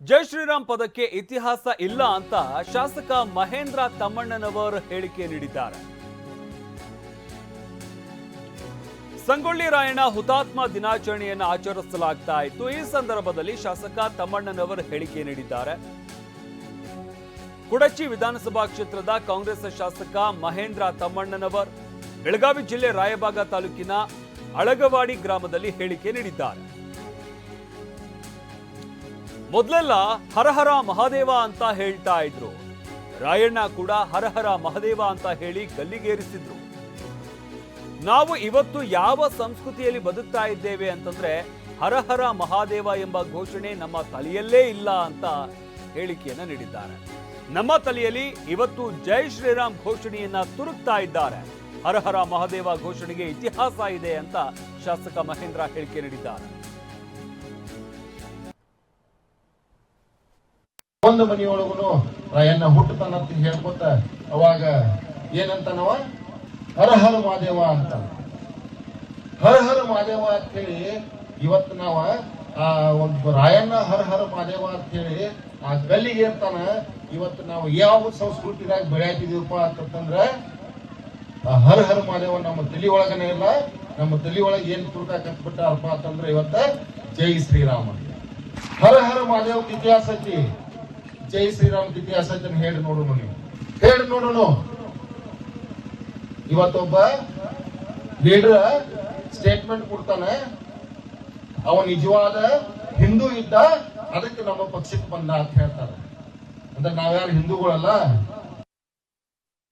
ಜೈ ಶ್ರೀರಾಮ್ ಪದಕ್ಕೆ ಇತಿಹಾಸ ಇಲ್ಲ ಅಂತ ಶಾಸಕ ಮಹೇಂದ್ರ ತಮ್ಮಣ್ಣನವರ್ ಹೇಳಿಕೆ ನೀಡಿದ್ದಾರೆ. ಸಂಗೊಳ್ಳಿ ರಾಯಣ್ಣ ಹುತಾತ್ಮ ದಿನಾಚರಣೆಯನ್ನು ಆಚರಿಸಲಾಗ್ತಾ ಇತ್ತು. ಈ ಸಂದರ್ಭದಲ್ಲಿ ಶಾಸಕ ತಮ್ಮಣ್ಣನವರ್ ಹೇಳಿಕೆ ನೀಡಿದ್ದಾರೆ. ಕುಡಚಿ ವಿಧಾನಸಭಾ ಕ್ಷೇತ್ರದ ಕಾಂಗ್ರೆಸ್ ಶಾಸಕ ಮಹೇಂದ್ರ ತಮ್ಮಣ್ಣನವರ್, ಬೆಳಗಾವಿ ಜಿಲ್ಲೆ ರಾಯಬಾಗ ತಾಲೂಕಿನ ಅಳಗವಾಡಿ ಗ್ರಾಮದಲ್ಲಿ ಹೇಳಿಕೆ ನೀಡಿದ್ದಾರೆ. ಮೊದಲೆಲ್ಲ ಹರಹರ ಮಹಾದೇವ ಅಂತ ಹೇಳ್ತಾ ಇದ್ರು. ರಾಯಣ್ಣ ಕೂಡ ಹರಹರ ಮಹಾದೇವ ಅಂತ ಹೇಳಿ ಗಲ್ಲಿಗೇರಿಸಿದ್ರು. ನಾವು ಇವತ್ತು ಯಾವ ಸಂಸ್ಕೃತಿಯಲ್ಲಿ ಬದುಕ್ತಾ ಇದ್ದೇವೆ ಅಂತಂದ್ರೆ ಹರಹರ ಮಹಾದೇವ ಎಂಬ ಘೋಷಣೆ ನಮ್ಮ ತಲೆಯಲ್ಲೇ ಇಲ್ಲ ಅಂತ ಹೇಳಿಕೆಯನ್ನ ನೀಡಿದ್ದಾರೆ. ನಮ್ಮ ತಲೆಯಲ್ಲಿ ಇವತ್ತು ಜೈ ಶ್ರೀರಾಮ್ ಘೋಷಣೆಯನ್ನ ತುರುಕ್ತಾ ಇದ್ದಾರೆ. ಹರಹರ ಮಹಾದೇವ ಘೋಷಣೆಗೆ ಇತಿಹಾಸ ಇದೆ ಅಂತ ಶಾಸಕ ಮಹೇಂದ್ರ ಹೇಳಿಕೆ ನೀಡಿದ್ದಾರೆ. ಒಂದು ಮನೆಯೊಳಗೂ ರಾಯಣ್ಣ ಹುಟ್ಟತಾನ ಅಂತ ಹೇಳ್ಕೊತ ಅವಾಗ ಏನಂತಾನವ? ಹರ ಹರ ಮಾದೇವ ಅಂತ. ಹರ ಹರ ಮಾದೇವ ಅಂತ ಹೇಳಿ ಇವತ್ತು ನಾವ ಆ ಒಂದು ರಾಯಣ್ಣ ಹರ ಹರ ಮಾದೇವ ಅಂತ ಹೇಳಿ ಆ ಗಲ್ಲಿಗೆ ಇರ್ತಾನ ಇವತ್ತು ನಾವು ಯಾವ ಸಂಸ್ಕೃತಿದಾಗ ಬೆಳೆಯತಿದೀವಪ್ಪ ಅಂತಂದ್ರ ಆ ಹರ ಹರ ಮಾದೇವ ನಮ್ಮ ತಲೆ ಒಳಗನೆ ಇಲ್ಲ. ನಮ್ಮ ತಲೆ ಒಳಗೆ ಏನ್ ತುರ್ಕಾಕತ್ ಕತ್ಬಿಟ್ಟಾರಪ್ಪ ಅಂತಂದ್ರೆ ಇವತ್ತ ಜೈ ಶ್ರೀರಾಮ. ಹರ ಹರ ಮಾದೇವ ಇತಿಹಾಸ ಐತಿ. ಜೈ ಶ್ರೀರಾಮ್ ಇತಿಹಾಸ ಐತಿ ಹೇಳಿ ನೋಡೋಣ ನೀವು. ಹೇಳಿ ನೋಡೋಣ ಇವತ್ತೊಬ್ಬ ಲೀಡರ್ ಸ್ಟೇಟ್ಮೆಂಟ್ ಕೊಡ್ತಾನೆ. ಅವ ನಿಜವಾದ ಹಿಂದೂ ಇದ್ದ, ಅದಕ್ಕೆ ನಮ್ಮ ಪಕ್ಷಕ್ಕೆ ಬಂದ ಅಂತ ಹೇಳ್ತಾರೆ. ಅಂದ್ರೆ ನಾವ್ಯಾರು ಹಿಂದೂಗಳಲ್ಲ